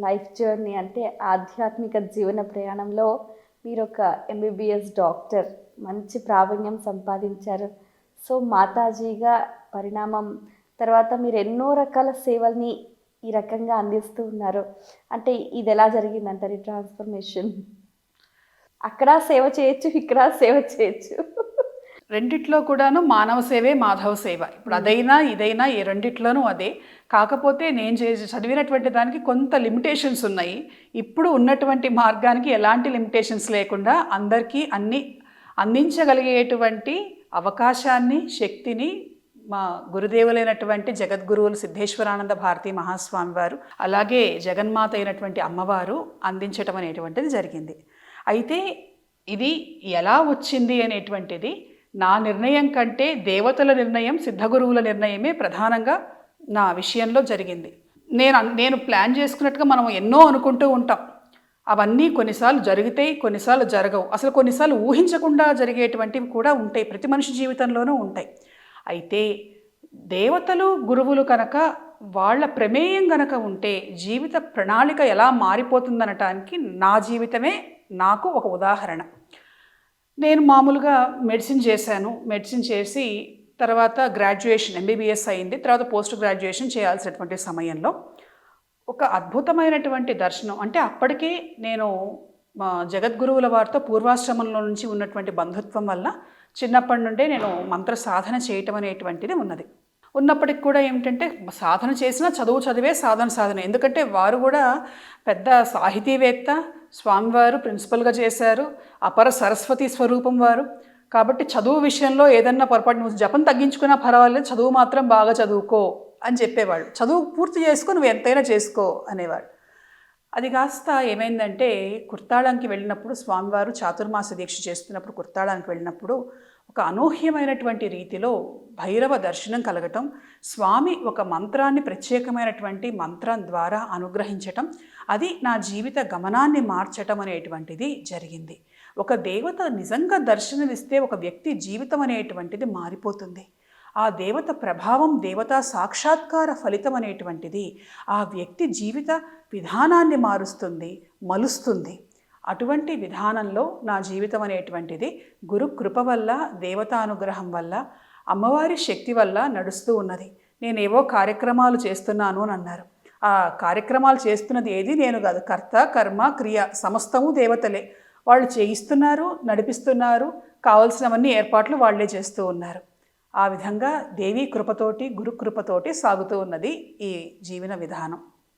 Life journey అంటే ఆధ్యాత్మిక జీవన ప్రయాణంలో మీరు ఒక ఎంబీబీఎస్ డాక్టర్. మంచి ప్రావీణ్యం సంపాదించారు. సో మాతాజీగా పరిణామం. తర్వాత మీరు ఎన్నో రకాల సేవల్ని ఈ రకంగా అందిస్తూ ఉన్నారు. అంటే ఇది ఎలా జరిగిందంటారు ఈ ట్రాన్స్ఫర్మేషన్? అక్కడ సేవ చేయొచ్చు ఇక్కడ సేవ చేయొచ్చు. రెండిట్లో కూడాను మానవ సేవే మాధవ సేవ. ఇప్పుడు అదైనా ఇదైనా ఈ రెండిట్లోనూ అదే. కాకపోతే నేను చేసి చదివినటువంటి దానికి కొంత లిమిటేషన్స్ ఉన్నాయి. ఇప్పుడు ఉన్నటువంటి మార్గానికి ఎలాంటి లిమిటేషన్స్ లేకుండా అందరికీ అన్ని అందించగలిగేటువంటి అవకాశాన్ని శక్తిని మా గురుదేవులైనటువంటి జగద్గురువులు సిద్ధేశ్వరానంద భారతీ మహాస్వామి వారు అలాగే జగన్మాత అయినటువంటి అమ్మవారు అందించటం అనేటువంటిది జరిగింది. అయితే ఇది ఎలా వచ్చింది అనేటువంటిది నా నిర్ణయం కంటే దేవతల నిర్ణయం సిద్ధగురువుల నిర్ణయమే ప్రధానంగా నా విషయంలో జరిగింది. నేను నేను ప్లాన్ చేసుకున్నట్టుగా మనం ఎన్నో అనుకుంటూ ఉంటాం. అవన్నీ కొన్నిసార్లు జరుగుతాయి కొన్నిసార్లు జరగవు. అసలు కొన్నిసార్లు ఊహించకుండా జరిగేటువంటివి కూడా ఉంటాయి. ప్రతి మనిషి జీవితంలోనూ ఉంటాయి. అయితే దేవతలు గురువులు కనుక వాళ్ళ ప్రమేయం గనక ఉంటే జీవిత ప్రణాళిక ఎలా మారిపోతుందనటానికి నా జీవితమే నాకు ఒక ఉదాహరణ. నేను మామూలుగా మెడిసిన్ చేశాను. మెడిసిన్ చేసి తర్వాత గ్రాడ్యుయేషన్ ఎంబీబీఎస్ అయింది. తర్వాత పోస్ట్ గ్రాడ్యుయేషన్ చేయాల్సినటువంటి సమయంలో ఒక అద్భుతమైనటువంటి దర్శనం. అంటే అప్పటికే నేను మా జగద్గురువుల వారితో పూర్వాశ్రమంలో నుంచి ఉన్నటువంటి బంధుత్వం వల్ల చిన్నప్పటి నుండే నేను మంత్ర సాధన చేయటం అనేటువంటిది ఉన్నది. ఉన్నప్పటికి కూడా ఏమిటంటే సాధన చేసినా చదువు చదివే సాధన సాధన. ఎందుకంటే వారు కూడా పెద్ద సాహితీవేత్త స్వామివారు ప్రిన్సిపల్గా చేశారు అపర సరస్వతి స్వరూపం వారు. కాబట్టి చదువు విషయంలో ఏదన్నా పొరపాటు నువ్వు జపం తగ్గించుకున్నా పర్వాలేదు చదువు మాత్రం బాగా చదువుకో అని చెప్పేవాళ్ళు. చదువు పూర్తి చేసుకో నువ్వు ఎంతైనా చేసుకో అనేవాడు అది కాస్త ఏమైందంటే కుర్తాళంకి వెళ్ళినప్పుడు స్వామివారు చాతుర్మాస దీక్ష చేస్తున్నప్పుడు కుర్తాళానికి వెళ్ళినప్పుడు ఒక అనూహ్యమైనటువంటి రీతిలో భైరవ దర్శనం కలగటం స్వామి ఒక మంత్రాన్ని ప్రత్యేకమైనటువంటి మంత్రం ద్వారా అనుగ్రహించటం అది నా జీవిత గమనాన్ని మార్చటం అనేటువంటిది జరిగింది. ఒక దేవత నిజంగా దర్శనమిస్తే ఒక వ్యక్తి జీవితం అనేటువంటిది మారిపోతుంది. ఆ దేవత ప్రభావం దేవతా సాక్షాత్కార ఫలితం అనేటువంటిది ఆ వ్యక్తి జీవిత విధానాన్ని మారుస్తుంది మలుస్తుంది. అటువంటి విధానంలో నా జీవితం అనేటువంటిది గురు కృప వల్ల దేవతానుగ్రహం వల్ల అమ్మవారి శక్తి వల్ల నడుస్తూ ఉన్నది. నేనేవో కార్యక్రమాలు చేస్తున్నాను అని అన్నారు. ఆ కార్యక్రమాలు చేస్తున్నది ఏది నేను కాదు. కర్త కర్మ క్రియ సమస్తము దేవతలే. వాళ్ళు చేయిస్తున్నారు నడిపిస్తున్నారు కావలసినవన్నీ ఏర్పాట్లు వాళ్ళే చేస్తూ ఉన్నారు. ఆ విధంగా దేవీ కృపతోటి గురు కృపతోటి సాగుతూ ఉన్నది ఈ జీవన విధానం.